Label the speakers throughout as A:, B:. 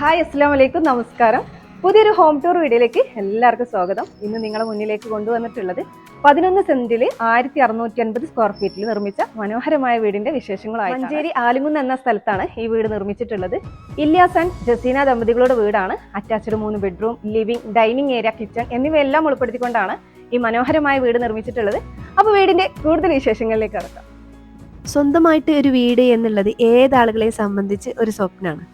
A: Hi അസ്സാം വലൈക്കും നമസ്കാരം. പുതിയൊരു ഹോം ടൂർ വീഡിയോയിലേക്ക് എല്ലാവർക്കും സ്വാഗതം. ഇന്ന് നിങ്ങളുടെ മുന്നിലേക്ക് കൊണ്ടുവന്നിട്ടുള്ളത് പതിനൊന്ന് സെന്റിൽ ആയിരത്തി അറുന്നൂറ്റി അൻപത് സ്ക്വയർ ഫീറ്റിൽ നിർമ്മിച്ച മനോഹരമായ വീടിന്റെ വിശേഷങ്ങളായി മഞ്ചേരി ആലിമുന്ന് എന്ന സ്ഥലത്താണ് ഈ വീട് നിർമ്മിച്ചിട്ടുള്ളത്. ഇല്യാസ് ആൻഡ് ജസീന ദമ്പതികളുടെ വീടാണ്. അറ്റാച്ച്ഡ് മൂന്ന് bedroom living dining area kitchen എന്നിവയെല്ലാം ഉൾപ്പെടുത്തിക്കൊണ്ടാണ് ഈ മനോഹരമായ വീട് നിർമ്മിച്ചിട്ടുള്ളത്. അപ്പോൾ വീടിന്റെ കൂടുതൽ വിശേഷങ്ങളിലേക്ക് കടക്കാം.
B: സ്വന്തമായിട്ട് ഒരു വീട് എന്നുള്ളത് ഏതാളുകളെ സംബന്ധിച്ച് ഒരു സ്വപ്നമാണ്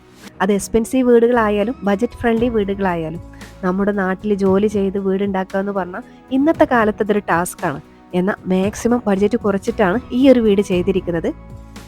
B: അത് എക്സ്പെൻസീവ് വീടുകളായാലും ബജറ്റ് ഫ്രണ്ട്ലി വീടുകളായാലും നമ്മുടെ നാട്ടിൽ ജോലി ചെയ്ത് വീടുണ്ടാക്കുക എന്ന് പറഞ്ഞാൽ ഇന്നത്തെ കാലത്ത് അതൊരു ടാസ്ക്കാണ് എന്നാൽ മാക്സിമം ബഡ്ജറ്റ് കുറച്ചിട്ടാണ് ഈ ഒരു വീട് ചെയ്തിരിക്കുന്നത്.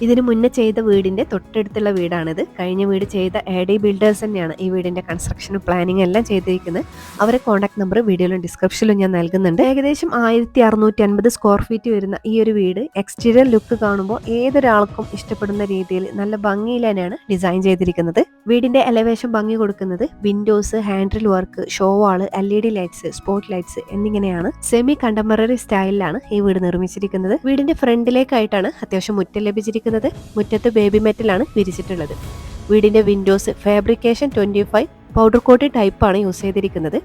B: ഇതിന് മുന്നേ ചെയ്ത വീടിന്റെ തൊട്ടടുത്തുള്ള വീടാണിത്. കഴിഞ്ഞ വീട് ചെയ്ത എ ഡി ബിൽഡേഴ്സ് തന്നെയാണ് ഈ വീടിന്റെ കൺസ്ട്രക്ഷനും പ്ലാനിങ് എല്ലാം ചെയ്തിരിക്കുന്നത്. അവരെ കോൺടാക്ട് നമ്പർ വീഡിയോയിലും ഡിസ്ക്രിപ്ഷനിലും ഞാൻ നൽകുന്നുണ്ട്. ഏകദേശം ആയിരത്തി അറുന്നൂറ്റി അൻപത് സ്ക്വയർ ഫീറ്റ് വരുന്ന ഈ ഒരു വീട് എക്സ്റ്റീരിയർ ലുക്ക് കാണുമ്പോൾ ഏതൊരാൾക്കും ഇഷ്ടപ്പെടുന്ന രീതിയിൽ നല്ല ഭംഗിയിൽ തന്നെയാണ് ഡിസൈൻ ചെയ്തിരിക്കുന്നത്. വീടിന്റെ എലവേഷൻ ഭംഗി കൊടുക്കുന്നത് windows handle work show wall L E D lights spot lights എന്നിങ്ങനെയാണ്. സെമി കണ്ടംപററി സ്റ്റൈലിലാണ് ഈ വീട് നിർമ്മിച്ചിരിക്കുന്നത്. വീടിന്റെ ഫ്രണ്ടിലേക്കായിട്ടാണ് അത്യാവശ്യം മുറ്റം ലഭിച്ചിരിക്കുന്നത്. മുറ്റത്ത് ബേബി മെറ്റലാണ് വിരിച്ചിട്ടുള്ളത്. വീടിന്റെ windows fabrication twenty five powder coat ടൈപ്പാണ് യൂസ് ചെയ്തിരിക്കുന്നത്.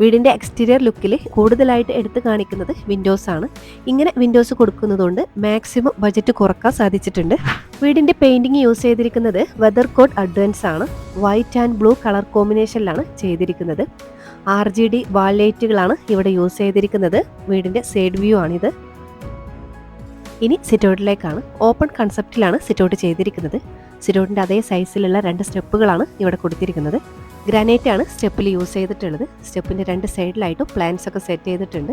B: വീടിന്റെ എക്സ്റ്റീരിയർ ലുക്കിൽ കൂടുതലായിട്ട് എടുത്തു കാണിക്കുന്നത് വിൻഡോസ് ആണ്. ഇങ്ങനെ വിൻഡോസ് കൊടുക്കുന്നതുകൊണ്ട് മാക്സിമം ബജറ്റ് കുറയ്ക്കാൻ സാധിച്ചിട്ടുണ്ട്. വീടിന്റെ പെയിന്റിംഗ് യൂസ് ചെയ്തിരിക്കുന്നത് വെതർ കോട്ട് അഡ്വാൻസ് ആണ്. വൈറ്റ് ആൻഡ് ബ്ലൂ കളർ കോമ്പിനേഷനിലാണ് ചെയ്തിരിക്കുന്നത്. ആർ ജി ഡി വാൾ ലൈറ്റുകളാണ് ഇവിടെ യൂസ് ചെയ്തിരിക്കുന്നത്. വീടിന്റെ സൈഡ് വ്യൂ ആണിത്. ഇനി സിറ്റൗട്ടിലേക്കാണ് ഓപ്പൺ കൺസെപ്റ്റിലാണ് സിറ്റൗട്ട് ചെയ്തിരിക്കുന്നത്. സിറ്റൗട്ടിന്റെ അതേ സൈസിലുള്ള രണ്ട് സ്റ്റെപ്പുകളാണ് ഇവിടെ കൊടുത്തിരിക്കുന്നത്. ഗ്രാനൈറ്റ് ആണ് സ്റ്റെപ്പിൽ യൂസ് ചെയ്തിട്ടുള്ളത്. സ്റ്റെപ്പിന്റെ രണ്ട് സൈഡിലായിട്ടും പ്ലാന്റ്സ് ഒക്കെ സെറ്റ് ചെയ്തിട്ടുണ്ട്.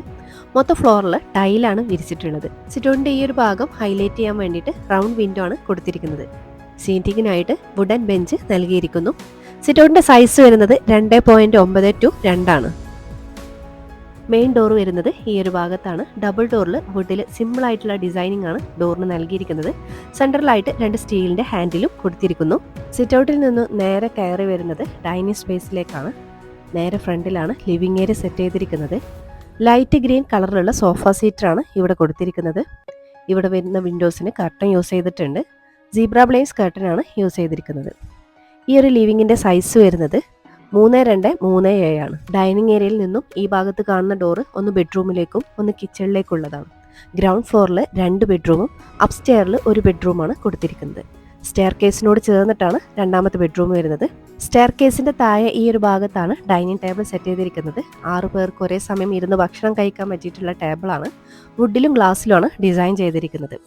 B: മൊത്തം ഫ്ലോറിൽ ടൈലാണ് വിരിച്ചിട്ടുള്ളത്. സിറ്റൗട്ടിന്റെ ഈ ഒരു ഭാഗം ഹൈലൈറ്റ് ചെയ്യാൻ വേണ്ടിയിട്ട് റൗണ്ട് വിൻഡോ ആണ് കൊടുത്തിരിക്കുന്നത്. സീറ്റിങ്ങിനായിട്ട് വുഡൻ ബെഞ്ച് നൽകിയിരിക്കുന്നു. സിറ്റൗട്ടിന്റെ സൈസ് വരുന്നത് രണ്ട് പോയിന്റ് ഒമ്പത് ടു രണ്ടാണ്. മെയിൻ ഡോർ വരുന്നത് ഈ ഒരു ഭാഗത്താണ്. ഡബിൾ ഡോറിൽ വുഡിൽ സിമ്പിൾ ആയിട്ടുള്ള ഡിസൈനിങ് ആണ് ഡോറിന് നൽകിയിരിക്കുന്നത്. സെൻട്രലായിട്ട് രണ്ട് സ്റ്റീലിന്റെ ഹാൻഡിലും കൊടുത്തിരിക്കുന്നു. സിറ്റൗട്ടിൽ നിന്ന് നേരെ കയറി വരുന്നത് ഡൈനിങ് സ്പേസിലേക്കാണ് നേരെ ഫ്രണ്ടിലാണ് ലിവിംഗ് ഏരിയ സെറ്റ് ചെയ്തിരിക്കുന്നത്. ലൈറ്റ് ഗ്രീൻ കളറിലുള്ള സോഫ സീറ്ററാണ് ഇവിടെ കൊടുത്തിരിക്കുന്നത്. ഇവിടെ വരുന്ന വിൻഡോസിന് കർട്ടൺ യൂസ് ചെയ്തിട്ടുണ്ട്. സീബ്ര ബ്ലേസ് കർട്ടനാണ് യൂസ് ചെയ്തിരിക്കുന്നത്. ഈ ഒരു ലിവിങ്ങിന്റെ സൈസ് വരുന്നത് മൂന്ന് രണ്ട് മൂന്ന് ഏഴാണ് ഡൈനിങ് ഏരിയയിൽ നിന്നും ഈ ഭാഗത്ത് കാണുന്ന ഡോറ് ഒന്ന് ബെഡ്റൂമിലേക്കും ഒന്ന് കിച്ചണിലേക്കുള്ളതാണ്. ഗ്രൗണ്ട് ഫ്ലോറിൽ രണ്ട് ബെഡ്റൂമും അപ്സ്റ്റെയറിൽ ഒരു ബെഡ്റൂമാണ് കൊടുത്തിരിക്കുന്നത്. സ്റ്റെയർ കേസിനോട് ചേർന്നിട്ടാണ് രണ്ടാമത്തെ ബെഡ്റൂം വരുന്നത്. സ്റ്റെയർ കേസിന്റെ താഴെ ഈ ഒരു ഭാഗത്താണ് ഡൈനിങ് ടേബിൾ സെറ്റ് ചെയ്തിരിക്കുന്നത്. ആറ് പേർക്ക് ഒരേ സമയം ഇരുന്ന് ഭക്ഷണം കഴിക്കാൻ പറ്റിയിട്ടുള്ള ടേബിളാണ് വുഡിലും ഗ്ലാസ്സിലുമാണ് ഡിസൈൻ ചെയ്തിരിക്കുന്നത്.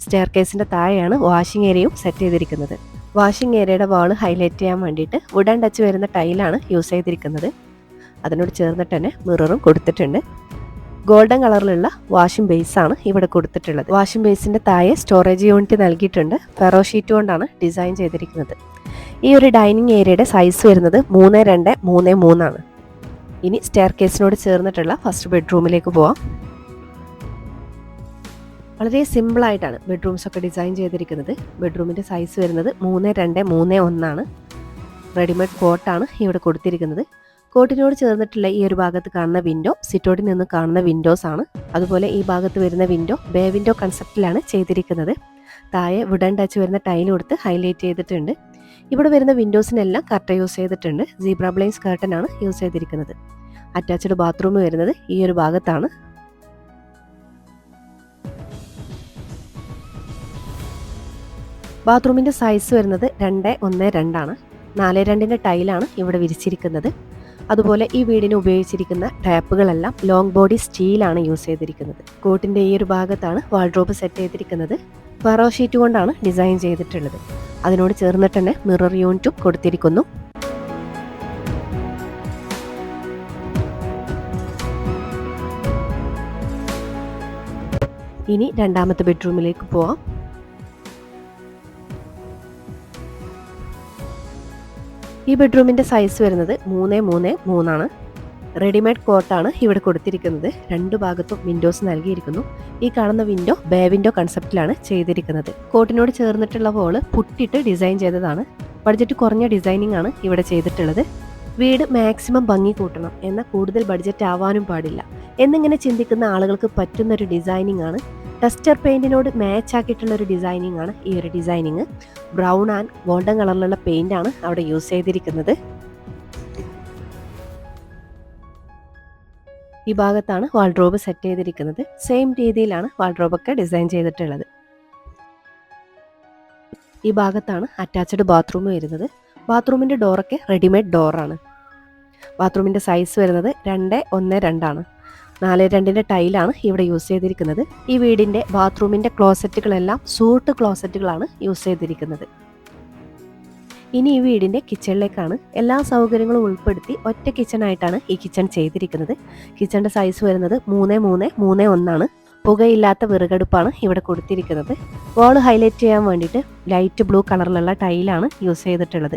B: സ്റ്റെയർ കേസിന്റെ താഴെയാണ് വാഷിംഗ് ഏരിയയും സെറ്റ് ചെയ്തിരിക്കുന്നത്. വാഷിംഗ് ഏരിയയുടെ വാൾ ഹൈലൈറ്റ് ചെയ്യാൻ വേണ്ടിയിട്ട് വുഡൻ ടച്ച് വരുന്ന ടൈലാണ് യൂസ് ചെയ്തിരിക്കുന്നത്. അതിനോട് ചേർന്നിട്ട് തന്നെ മിററും കൊടുത്തിട്ടുണ്ട്. ഗോൾഡൻ കളറിലുള്ള വാഷിംഗ് ബേസ് ആണ് ഇവിടെ കൊടുത്തിട്ടുള്ളത്. വാഷിംഗ് ബേസിന്റെ താഴെ സ്റ്റോറേജ് യൂണിറ്റ് നൽകിയിട്ടുണ്ട്. ഫെറോ ഷീറ്റ് കൊണ്ടാണ് ഡിസൈൻ ചെയ്തിരിക്കുന്നത്. ഈ ഒരു ഡൈനിങ് ഏരിയയുടെ സൈസ് വരുന്നത് മൂന്ന് രണ്ട് മൂന്ന് മൂന്നാണ്. ഇനി സ്റ്റെയർ കേസിനോട് ചേർന്നിട്ടുള്ള ഫസ്റ്റ് ബെഡ്റൂമിലേക്ക് പോവാം. വളരെ സിമ്പിളായിട്ടാണ് ബെഡ്റൂംസ് ഒക്കെ ഡിസൈൻ ചെയ്തിരിക്കുന്നത്. ബെഡ്റൂമിന്റെ സൈസ് വരുന്നത് മൂന്ന് രണ്ട് മൂന്ന് ഒന്നാണ്. റെഡിമെയ്ഡ് കോട്ടാണ് ഇവിടെ കൊടുത്തിരിക്കുന്നത്. കോട്ടിനോട് ചേർന്നിട്ടുള്ള ഈ ഒരു ഭാഗത്ത് കാണുന്ന വിൻഡോ സിറ്റോട്ടിൽ നിന്ന് കാണുന്ന വിൻഡോസ് ആണ്. അതുപോലെ ഈ ഭാഗത്ത് വരുന്ന വിൻഡോ ബേ വിൻഡോ കൺസെപ്റ്റിലാണ് ചെയ്തിരിക്കുന്നത്. താഴെ വുഡൻ ടച്ച് വരുന്ന ടൈൽ കൊടുത്ത് ഹൈലൈറ്റ് ചെയ്തിട്ടുണ്ട്. ഇവിടെ വരുന്ന വിൻഡോസിനെല്ലാം കർട്ട യൂസ് ചെയ്തിട്ടുണ്ട്. സീബ്ര ബ്ലൈൻസ് കർട്ടൻ ആണ് യൂസ് ചെയ്തിരിക്കുന്നത്. അറ്റാച്ച്ഡ് ബാത്റൂം വരുന്നത് ഈ ഒരു ഭാഗത്താണ്. ബാത്റൂമിന്റെ സൈസ് വരുന്നത് രണ്ട് ഒന്ന് രണ്ടാണ്. നാല് രണ്ടിന്റെ ടൈലാണ് ഇവിടെ വിരിച്ചിരിക്കുന്നത്. അതുപോലെ ഈ വീടിന് ഉപയോഗിച്ചിരിക്കുന്ന ടാപ്പുകളെല്ലാം ലോങ് ബോഡി സ്റ്റീലാണ് യൂസ് ചെയ്തിരിക്കുന്നത്. കോട്ടിന്റെ ഈ ഒരു ഭാഗത്താണ് വാൾഡ്രോബ് സെറ്റ് ചെയ്തിരിക്കുന്നത്. ഫറോ ഷീറ്റ് കൊണ്ടാണ് ഡിസൈൻ ചെയ്തിട്ടുള്ളത്. അതിനോട് ചേർന്നിട്ട് തന്നെ മിറർ യൂണിറ്റും കൊടുത്തിരിക്കുന്നു. ഇനി രണ്ടാമത്തെ ബെഡ്റൂമിലേക്ക് പോവാം. ഈ ബെഡ്റൂമിന്റെ സൈസ് വരുന്നത് മൂന്ന് മൂന്ന് മൂന്നാണ്. റെഡിമെയ്ഡ് കോട്ടാണ് ഇവിടെ കൊടുത്തിരിക്കുന്നത്. രണ്ട് ഭാഗത്തും വിൻഡോസ് നൽകിയിരിക്കുന്നു. ഈ കാണുന്ന വിൻഡോ ബേ വിൻഡോ കൺസെപ്റ്റിലാണ് ചെയ്തിരിക്കുന്നത്. കോട്ടിനോട് ചേർന്നിട്ടുള്ള വോൾ പുട്ടിട്ട് ഡിസൈൻ ചെയ്തതാണ്. ബഡ്ജറ്റ് കുറഞ്ഞ ഡിസൈനിങ് ആണ് ഇവിടെ ചെയ്തിട്ടുള്ളത്. വീട് മാക്സിമം ഭംഗി കൂട്ടണം. എന്നാൽ കൂടുതൽ ബഡ്ജറ്റ് ആവാനും പാടില്ല. എന്നിങ്ങനെ ചിന്തിക്കുന്ന ആളുകൾക്ക് പറ്റുന്ന ഒരു ഡിസൈനിങ് ആണ് ടെസ്റ്റർ പെയിന്റിനോട് മാച്ച് ആക്കിയിട്ടുള്ള ഒരു ഡിസൈനിങ് ആണ് ഈ ഒരു ഡിസൈനിങ് ബ്രൗൺ ആൻഡ് ഗോൾഡൻ കളറിലുള്ള പെയിന്റ് ആണ് അവിടെ യൂസ് ചെയ്തിരിക്കുന്നത്. ഈ ഭാഗത്താണ് വാൾഡ്രോബ് സെറ്റ് ചെയ്തിരിക്കുന്നത്. സെയിം രീതിയിലാണ് വാൾഡ്രോബൊക്കെ ഡിസൈൻ ചെയ്തിട്ടുള്ളത്. ഈ ഭാഗത്താണ് അറ്റാച്ച്ഡ് ബാത്റൂം വരുന്നത്. ബാത്റൂമിന്റെ ഡോറൊക്കെ റെഡിമെയ്ഡ് ഡോറാണ് ബാത്റൂമിന്റെ സൈസ് വരുന്നത് രണ്ട് ഒന്ന് രണ്ടാണ്. നാല് രണ്ടിന്റെ ടൈലാണ് ഇവിടെ യൂസ് ചെയ്തിരിക്കുന്നത്. ഈ വീടിന്റെ ബാത്റൂമിന്റെ ക്ലോസറ്റുകളെല്ലാം സൂട്ട് ക്ലോസറ്റുകളാണ് യൂസ് ചെയ്തിരിക്കുന്നത്. ഇനി ഈ വീടിന്റെ കിച്ചണിലേക്കാണ് എല്ലാ സൗകര്യങ്ങളും ഉൾപ്പെടുത്തി ഒറ്റ കിച്ചണായിട്ടാണ് ഈ കിച്ചൺ ചെയ്തിരിക്കുന്നത്. കിച്ചണിന്റെ സൈസ് വരുന്നത് മൂന്ന് മൂന്ന് മൂന്ന് ഒന്നാണ്. പുകയില്ലാത്ത വിറകടുപ്പാണ് ഇവിടെ കൊടുത്തിരിക്കുന്നത്. വാൾ ഹൈലൈറ്റ് ചെയ്യാൻ വേണ്ടിയിട്ട് ലൈറ്റ് ബ്ലൂ കളറിലുള്ള ടൈലാണ് യൂസ് ചെയ്തിട്ടുള്ളത്.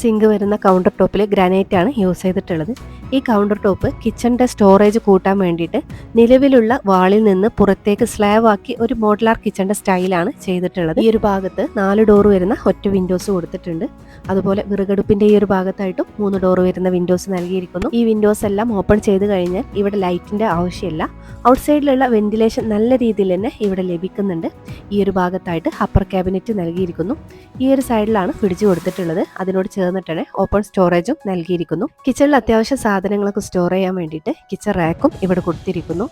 B: സിങ്ക് വരുന്ന കൗണ്ടർ ടോപ്പിൽ ഗ്രാനൈറ്റ് ആണ് യൂസ് ചെയ്തിട്ടുള്ളത്. ഈ കൗണ്ടർ ടോപ്പ് കിച്ചണിന്റെ സ്റ്റോറേജ് കൂട്ടാൻ വേണ്ടിയിട്ട് നിലവിലുള്ള വാളിൽ നിന്ന് പുറത്തേക്ക് സ്ലാബ് ആക്കി ഒരു മോഡലാർ കിച്ചണിന്റെ സ്റ്റൈലാണ് ചെയ്തിട്ടുള്ളത്. ഈ ഒരു ഭാഗത്ത് നാല് ഡോർ വരുന്ന ഒറ്റ വിൻഡോസ് കൊടുത്തിട്ടുണ്ട്. അതുപോലെ വിറകടുപ്പിന്റെ ഈ ഒരു ഭാഗത്തായിട്ടും മൂന്ന് ഡോർ വരുന്ന വിൻഡോസ് നൽകിയിരിക്കുന്നു. ഈ വിൻഡോസ് എല്ലാം ഓപ്പൺ ചെയ്ത് കഴിഞ്ഞാൽ ഇവിടെ ലൈറ്റിന്റെ ആവശ്യമില്ല. ഔട്ട്സൈഡിലുള്ള വെന്റിലേഷൻ നല്ല രീതിയിൽ തന്നെ ഇവിടെ ലഭിക്കുന്നുണ്ട്. ഈ ഒരു ഭാഗത്തായിട്ട് അപ്പർ ക്യാബിനറ്റ് നൽകിയിരിക്കുന്നു. ഈ ഒരു സൈഡിലാണ് ഫ്രിഡ്ജ് കൊടുത്തിട്ടുള്ളത്. അതിനോട് ചേർന്നിട്ടാണ് ഓപ്പൺ സ്റ്റോറേജും നൽകിയിരിക്കുന്നു. കിച്ചണിൽ അത്യാവശ്യ സാധനങ്ങളൊക്കെ സ്റ്റോർ ചെയ്യാൻ വേണ്ടിയിട്ട് കിച്ചൺ റാക്കും ഇവിടെ കൊടുത്തിരിക്കുന്നു.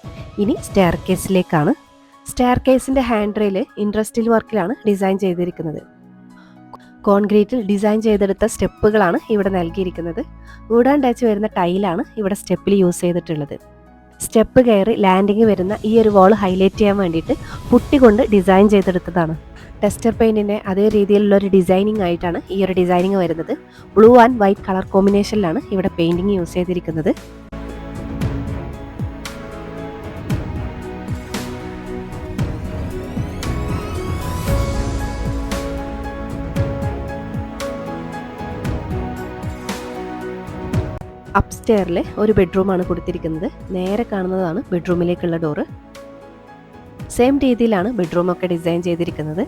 B: ഇനി സ്റ്റെയർ കേസിലേക്കാണ് സ്റ്റെയർ കേസിന്റെ ഹാൻഡ് റെയിൽ ഇൻഡസ്ട്രിയൽ വർക്കിലാണ് ഡിസൈൻ ചെയ്തിരിക്കുന്നത്. കോൺക്രീറ്റിൽ ഡിസൈൻ ചെയ്തെടുത്ത സ്റ്റെപ്പുകളാണ് ഇവിടെ നൽകിയിരിക്കുന്നത്. വുഡ് ആൻഡ് ടച്ച് വരുന്ന ടൈലാണ് ഇവിടെ സ്റ്റെപ്പിൽ യൂസ് ചെയ്തിട്ടുള്ളത്. സ്റ്റെപ്പ് കയറി ലാൻഡിങ് വരുന്ന ഈ ഒരു വാൾ ഹൈലൈറ്റ് ചെയ്യാൻ വേണ്ടിയിട്ട് പുട്ടി കൊണ്ട് ഡിസൈൻ ചെയ്തെടുത്തതാണ്. ടെസ്റ്റർ പെയിന്റിന്റെ അതേ രീതിയിലുള്ള ഒരു ഡിസൈനിങ് ആയിട്ടാണ് ഈ ഒരു ഡിസൈനിങ് വരുന്നത്. ബ്ലൂ ആൻഡ് വൈറ്റ് കളർ കോമ്പിനേഷനിലാണ് ഇവിടെ പെയിന്റിങ് യൂസ് ചെയ്തിരിക്കുന്നത്. അപ്സ്റ്റെയറിൽ ഒരു ബെഡ്റൂമാണ് കൊടുത്തിരിക്കുന്നത്. നേരെ കാണുന്നതാണ് ബെഡ്റൂമിലേക്കുള്ള ഡോറ് സെയിം രീതിയിലാണ് ബെഡ്റൂമൊക്കെ ഡിസൈൻ ചെയ്തിരിക്കുന്നത്.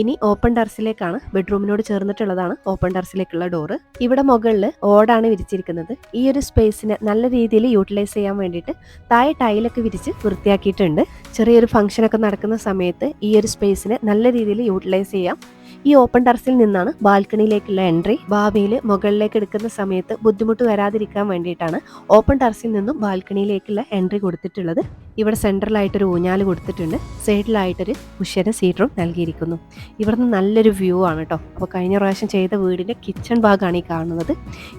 B: ഇനി ഓപ്പൺ ടെറസിലേക്കാണ് ബെഡ്റൂമിനോട് ചേർന്നിട്ടുള്ളതാണ് ഓപ്പൺ ടെറസിലേക്കുള്ള ഡോറ് ഇവിടെ മുകളിൽ ഓടാണ് വിരിച്ചിരിക്കുന്നത്. ഈ ഒരു സ്പേസിനെ നല്ല രീതിയിൽ യൂട്ടിലൈസ് ചെയ്യാൻ വേണ്ടിയിട്ട് താഴെ ടൈലൊക്കെ വിരിച്ച് വൃത്തിയാക്കിയിട്ടുണ്ട്. ചെറിയൊരു ഫംഗ്ഷനൊക്കെ നടക്കുന്ന സമയത്ത് ഈ ഒരു സ്പേസിനെ നല്ല രീതിയിൽ യൂട്ടിലൈസ് ചെയ്യാം. ഈ ഓപ്പൺ ടെറസിൽ നിന്നാണ് ബാൽക്കണിയിലേക്കുള്ള എൻട്രി ഭാവിയിൽ മുകളിലേക്ക് എടുക്കുന്ന സമയത്ത് ബുദ്ധിമുട്ട് വരാതിരിക്കാൻ വേണ്ടിയിട്ടാണ് ഓപ്പൺ ടെറസിൽ നിന്നും ബാൽക്കണിയിലേക്കുള്ള എൻട്രി കൊടുത്തിട്ടുള്ളത്. ഇവിടെ സെൻട്രലായിട്ടൊരു ഊഞ്ഞാൽ കൊടുത്തിട്ടുണ്ട്. സൈഡിലായിട്ടൊരു കുഷ്യന സീറ്ററും നൽകിയിരിക്കുന്നു. ഇവിടുന്ന് നല്ലൊരു വ്യൂ ആണ് കേട്ടോ അപ്പോൾ കഴിഞ്ഞ പ്രാവശ്യം ചെയ്ത വീടിന്റെ കിച്ചൺ ഭാഗമാണ് ഈ കാണുന്നത്.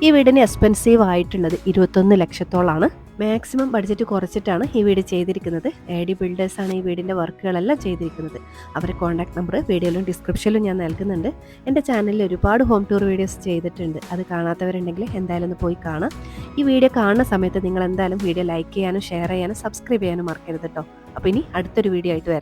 B: ഈ വീടിന് എക്സ്പെൻസീവ് ആയിട്ടുള്ളത് ഇരുപത്തൊന്ന് ലക്ഷത്തോളാണ്. മാക്സിമം ബഡ്ജറ്റ് കുറച്ചിട്ടാണ് ഈ വീട് ചെയ്തിരിക്കുന്നത്. എ ഡി ബിൽഡേഴ്സാണ് ഈ വീടിന്റെ വർക്കുകളെല്ലാം ചെയ്തിരിക്കുന്നത്. അവരെ കോൺടാക്ട് നമ്പർ വീഡിയോയിലും ഡിസ്ക്രിപ്ഷനിലും ഞാൻ നൽകുന്നുണ്ട്. എന്റെ ചാനലിൽ ഒരുപാട് ഹോം ടൂർ വീഡിയോസ് ചെയ്തിട്ടുണ്ട്. അത് കാണാത്തവരുണ്ടെങ്കിൽ എന്തായാലും ഒന്ന് പോയി കാണാം. ഈ വീഡിയോ കാണുന്ന സമയത്ത് നിങ്ങൾ എന്തായാലും വീഡിയോ ലൈക്ക് ചെയ്യാനും ഷെയർ ചെയ്യാനും സബ്സ്ക്രൈബ് ചെയ്യാനും മറക്കരുത് കേട്ടോ അപ്പോൾ ഇനി അടുത്തൊരു വീഡിയോ ആയിട്ട് വരാം.